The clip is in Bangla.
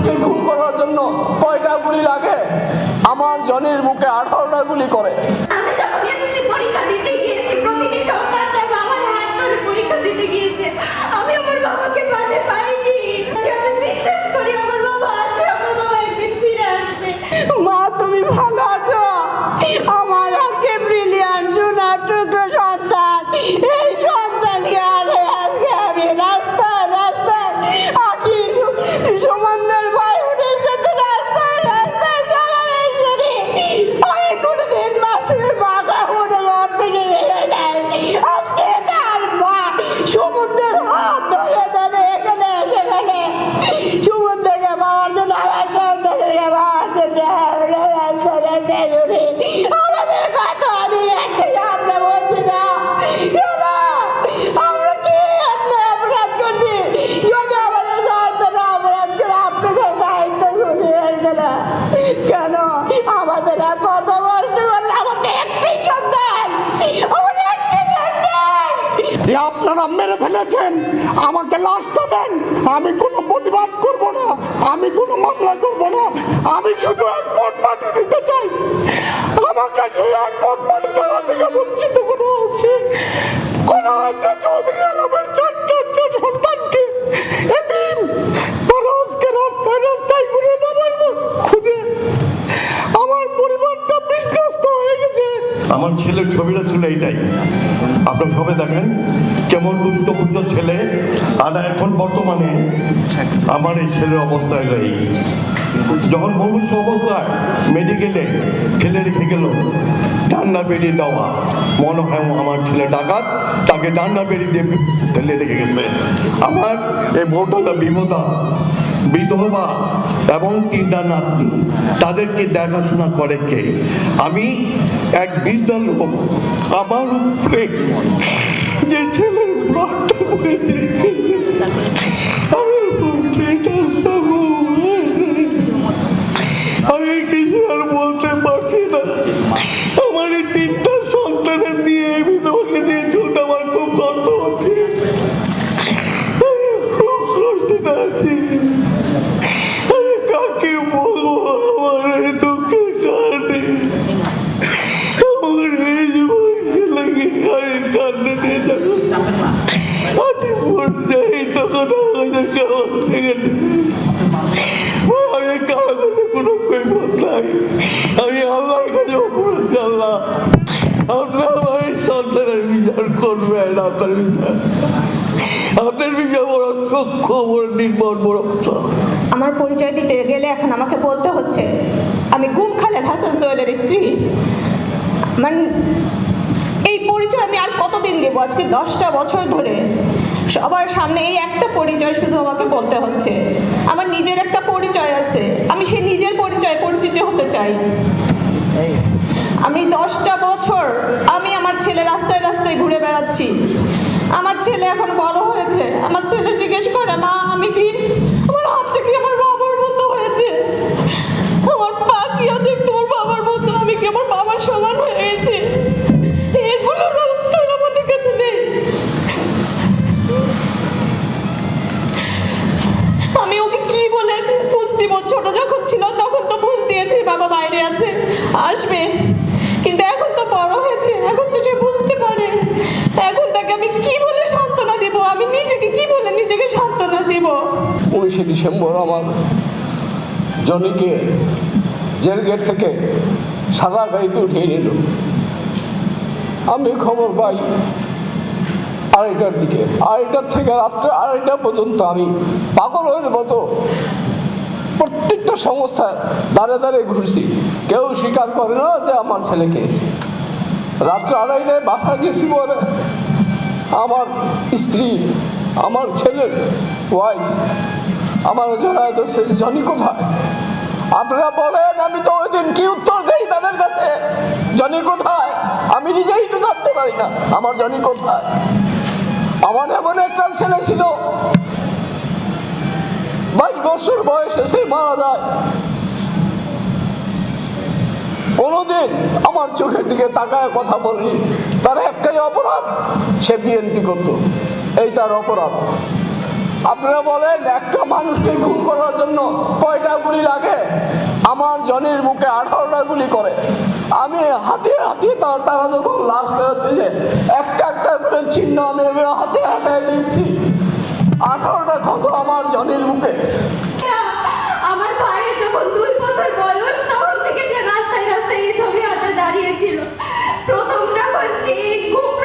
মানুষকে খুন করার জন্য কয়টা গুলি লাগে? আমার জনের মুখে আঠারোটা গুলি করে। আপনারা মেরে ফেলেছেন। আমাকে লাশটা দেন। আমি কোনো প্রতিবাদ করব না। আমি কোনো মামলা করব না। আমি শুধু এক পট মাটি দিতে চাই। আমাকে সেই এক পট মাটি দেওয়া থেকে বঞ্চিত করা আমার ছেলের ছবিটা ছিল এইটাই। আপনারা সবাই দেখেন কেমন দুষ্ট পুষ্ট ছেলে। আর এখন বর্তমানে আমার এই ছেলের অবস্থা হলো এই যখন মনুষ্য অবস্থায় মেডিকেলে ছেলে রেখে গেল ডান্না বেরিয়ে দেওয়া। মনে হয় আমার ছেলে ডাকাত, তাকে ডান্না বেরিয়ে দিয়ে ফেলে রেখে গেছে। আমার এই বউটা বিমতা। বিধবা এবং তিনটা নাতনি। তাদেরকে দেখাশোনা করে কে? আমি এক বৃদ্ধ লোক। আমার উপরে যে ছেলের এটা কিছু আর বলতে পারছি না। আমার এই তিনটা সন্তানের নিয়ে নিয়ে চলতে আমার খুব কষ্ট খুব আমি কাঁদতে নিয়ে পর্যায়ে তখন আল্লাহর আল্লাহ আমার বিচার বিচার। আমার পরিচয় দিতে গেলে এখন আমাকে বলতে হচ্ছে, আমি গুম খালেদ হাসান সোহেলের স্ত্রী। মানে পরিচয় আমি আর কতদিন দেবো? আজকে দশটা বছর ধরে সবার সামনে এই একটা পরিচয় শুধু আমাকে বলতে হচ্ছে। আমার নিজের একটা পরিচয় আছে। আমি সেই নিজের পরিচয় পরিচিত হতে চাই। আমি দশটা বছর আমি আমার ছেলে রাস্তায় রাস্তায় ঘুরে বেড়াচ্ছি। আমার ছেলে এখন বড় হয়েছে। আমার ছেলে জিজ্ঞেস করে, মা, আমি কি আসবে। কিন্তু এখন তো বড় হয়েছে, এখন তো সে বুঝতে পারে। এখন তাকে আমি কি বলে সান্ত্বনা দিব? আমি নিজেকে কি বলে নিজেকে সান্ত্বনা দিব? উনিশে ডিসেম্বর আমার জনিকে জেল গেট থেকে সাদা গাড়িতে উঠিয়ে নিল। আমি খবর পাই আড়াইটার দিকে। আড়াইটার থেকে রাত্রে আড়াইটা পর্যন্ত আমি পাগলের মতো প্রত্যেকটা সংস্থা দাঁড়ে দাঁড়িয়ে ঘুরছি। কেউ স্বীকার করে না যে আমার ছেলে খেয়েছে। রাত্রে আড়াইটায় বাসা গেছি পরে আমার স্ত্রী, আমার ছেলের ওয়াইফ আমার জড়ায় তো সে জনি কোথায়? আপনারা বলেন, আমি তো ওই দিন কি উত্তর দেই তাদের কাছে? জনি কোথায়? আমি নিজেই তো জানতে পারি না, আমার জনি কোথায়? আমার এমন একটা ছেলে ছিল বছর বয়সে সে মারা যায়। কোনোদিন আমার চোখের দিকে তাকায় কথা বলেনি। তার একটাই অপরাধ, সে বিএনপি করতো। এই তার অপরাধ। আপনারা বলেন, একটা মানুষকে খুন করার জন্য কয়টা গুলি লাগে? আমার জনের মুখে আঠারোটা গুলি করে। আমি হাতে হাতে তার- তারা যখন লাশ বেরোতেছে একটা একটা করে চিহ্ন আমি হাতে হাতে দেখছি। আঠারোটা ক্ষত আমার জনের বুকে contigo.